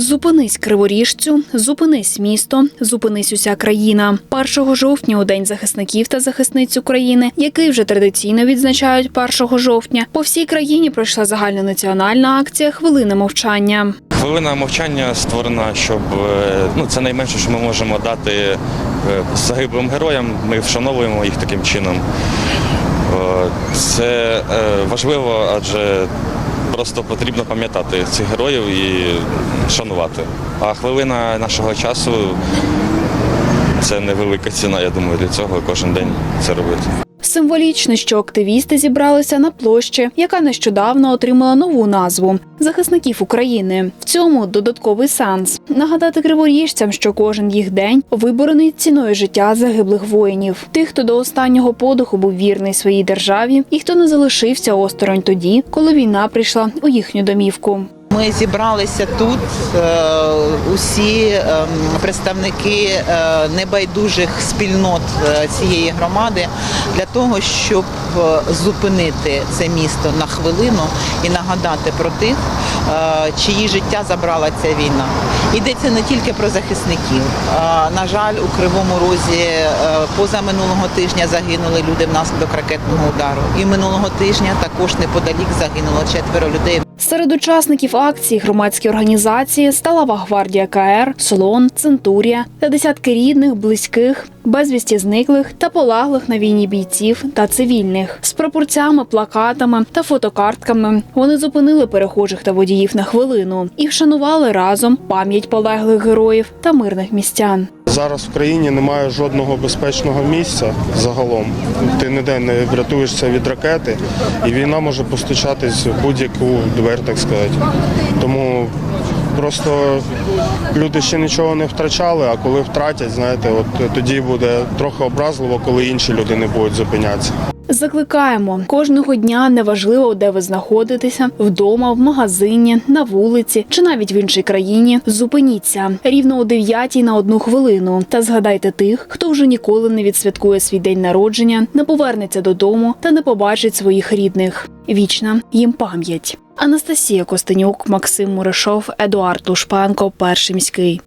Зупинись криворіжцю, зупинись місто, зупинись уся країна. 1 жовтня у день захисників та захисниць України, який вже традиційно відзначають 1 жовтня. По всій країні пройшла загальнонаціональна акція Хвилина мовчання. Хвилина мовчання створена, щоб е, ну це найменше, що ми можемо дати е, загиблим героям. Ми вшановуємо їх таким чином. Е, Це важливо, адже просто потрібно пам'ятати цих героїв і шанувати. А хвилина нашого часу це невелика ціна, я думаю, для цього кожен день це робити. Символічно, що активісти зібралися на площі, яка нещодавно отримала нову назву захисників України. В цьому додатковий сенс нагадати криворіжцям, що кожен їх день виборений ціною життя загиблих воїнів, тих, хто до останнього подиху був вірний своїй державі, і хто не залишився осторонь тоді, коли війна прийшла у їхню домівку. Ми зібралися тут, е, усі е, представники е, небайдужих спільнот е, цієї громади для того, щоб зупинити це місто на хвилину і нагадати про тих, чиї життя забрала ця війна. Йдеться не тільки про захисників. На жаль, у Кривому Розі поза минулого тижня загинули люди внаслідок ракетного удару. І минулого тижня також неподалік загинуло четверо людей. Серед учасників акції громадські організації Сталава гвардія КР, Слон, Центурія та десятки рідних, близьких, безвісті зниклих та полаглих на війні бійців та цивільних з прапорцями, плакатами та фотокартками. Вони зупинили перехожих та водіїв на хвилину і вшанували разом пам'ять полеглих героїв та мирних містян. Зараз в країні немає жодного безпечного місця загалом. Ти ніде не врятуєшся від ракети, і війна може постачатись в будь-яку двері, так сказати. Тому просто люди ще нічого не втрачали, а коли втратять, знаєте, от тоді буде трохи образливо, коли інші люди не будуть зупинятися. Закликаємо кожного дня, неважливо, де ви знаходитеся, вдома, в магазині, на вулиці чи навіть в іншій країні. Зупиніться рівно о 9 на одну хвилину та згадайте тих, хто вже ніколи не відсвяткує свій день народження, не повернеться додому та не побачить своїх рідних. Вічна їм пам'ять. Анастасія Костенюк, Максим Мурашов, Едуард Лушпенко, Перший міський.